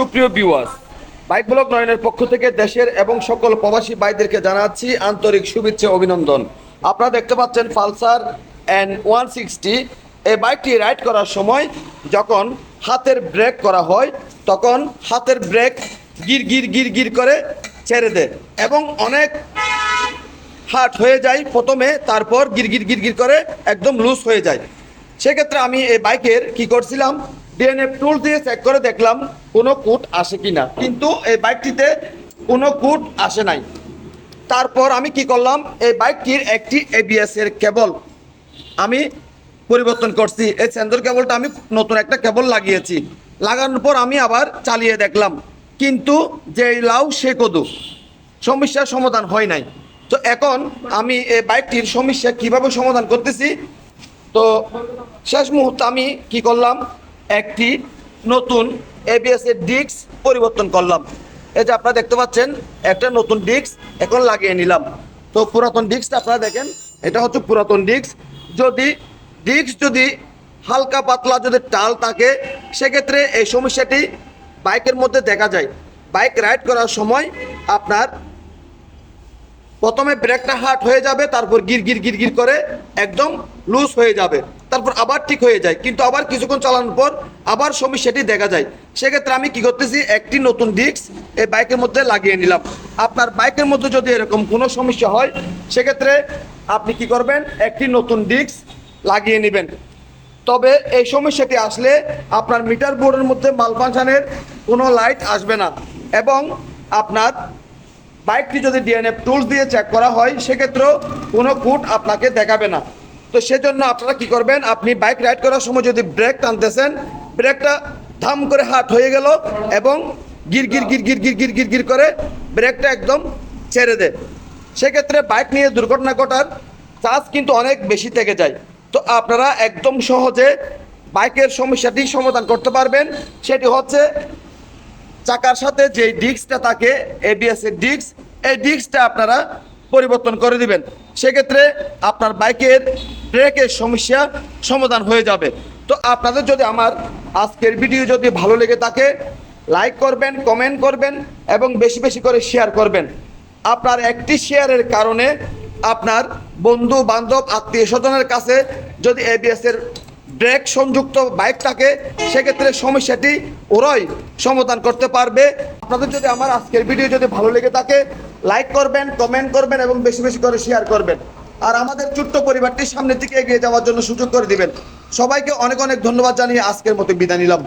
সুপ্রিয় viewers bike block নয়নের পক্ষ থেকে দেশের এবং সকল প্রবাসী বাইকদেরকে জানাচ্ছি আন্তরিক শুভেচ্ছা অভিনন্দন। আপনারা দেখতে পাচ্ছেন পালসার এন ওয়ান সিক্সটি এই বাইকটি রাইড করার সময় যখন হাতের ব্রেক করা হয়, তখন হাতের ব্রেক গির গির গির গির করে ছেড়ে দেয় এবং অনেক হার্ট হয়ে যায় প্রথমে, তারপর গিরগির গিরগির করে একদম লুজ হয়ে যায়। সেক্ষেত্রে আমি এই বাইকের কি করছিলাম ডিএনএফ টুল দিয়ে চেক করে দেখলাম কোনো কুট আসে কিনা। কিন্তু এই বাইকটিতে কোনো কুট আসে নাই। তারপর আমি কি করলাম, এই বাইকটির একটি এবিএস এর কেবল আমি পরিবর্তন করছি। এই সেন্সর কেবলটা আমি নতুন একটা কেবল লাগিয়েছি। লাগানোর পর আমি আবার চালিয়ে দেখলাম। কিন্তু যে লাউ, সে কদু। সমস্যার সমাধান হয় নাই। তো এখন আমি এই বাইকটির সমস্যা কীভাবে সমাধান করতেছি? তো শেষ মুহূর্তে আমি কি করলাম একটি নতুন এবিএস এর ডিস্ক পরিবর্তন করলাম। এই যে আপনারা দেখতে পাচ্ছেন, একটা নতুন ডিস্ক এখন লাগিয়ে নিলাম। তো পুরাতন ডিস্কটা আপনারা দেখেন, এটা হচ্ছে পুরাতন ডিস্ক যদি ডিস্ক যদি হালকা পাতলা যদি টাল থাকে, সেক্ষেত্রে এই সমস্যাটি বাইকের মধ্যে দেখা যায়। বাইক রাইড করার সময় আপনার প্রথমে ব্রেকটা হার্ট হয়ে যাবে, তারপর গির গির গির গির করে একদম লুজ হয়ে যাবে। তারপর আবার ঠিক হয়ে যায়। কিন্তু আবার কিছুক্ষণ চালানোর পর আবার সমস্যাটি দেখা যায়। সেক্ষেত্রে আমি কি করতেছি? একটি নতুন ডিস্ক এই বাইকের মধ্যে লাগিয়ে নিলাম। আপনার বাইকের মধ্যে যদি এরকম কোনো সমস্যা হয়, সেক্ষেত্রে আপনি কি করবেন? একটি নতুন ডিস্ক লাগিয়ে নেবেন। তবে এই সমস্যাটি আসলে আপনার মিটার বোর্ডের মধ্যে মালফাংশনের কোনো লাইট আসবে না। এবং আপনার বাইকটি যদি ডিএনএফ টুলস দিয়ে চেক করা হয়, সেক্ষেত্রেও কোনো কুট আপনাকে দেখাবে না। তো সেজন্য আপনারা কি করবেন, আপনি বাইক রাইড করার সময় যদি ব্রেক টানতেছেন, ব্রেকটা ধাম করে হাট হয়ে গেল এবং গির গির গির গির গির গির গির গির করে ব্রেকটা একদম ছেড়ে দেয় সেক্ষেত্রে বাইক নিয়ে দুর্ঘটনা ঘটার চার্জ কিন্তু অনেক বেশি থেকে যায়। তো আপনারা একদম সহজে বাইকের সমস্যাটি সমাধান করতে পারবেন। সেটি হচ্ছে চাকার সাথে যে ডিস্কটা থাকে এবিএস এর ডিস্ক, এই ডিস্কটা আপনারা পরিবর্তন করে দিবেন। সেক্ষেত্রে আপনার বাইকের ব্রেকের সমস্যা সমাধান হয়ে যাবে। তো আপনাদের যদি আমার আজকের ভিডিও যদি ভালো লেগে থাকে, লাইক করবেন, কমেন্ট করবেন এবং বেশি বেশি করে শেয়ার করবেন। আপনার একটি শেয়ারের কারণে আপনার বন্ধু, বান্ধব আত্মীয় স্বজনের কাছে যদি এবিএস এর ব্রেক সংযুক্ত বাইক থাকে সেক্ষেত্রে সমস্যাটি ওরাই সমাধান করতে পারবে। আপনাদের যদি আমার আজকের ভিডিও যদি ভালো লেগে থাকে লাইক করবেন কমেন্ট করবেন এবং বেশি বেশি করে শেয়ার করবেন। আর আমাদের ছোট্ট পরিবারটি সামনের দিকে এগিয়ে যাওয়ার জন্য সুযোগ করে দিবেন। সবাইকে অনেক অনেক ধন্যবাদ জানিয়ে আজকের মতো বিদায় নিলাম।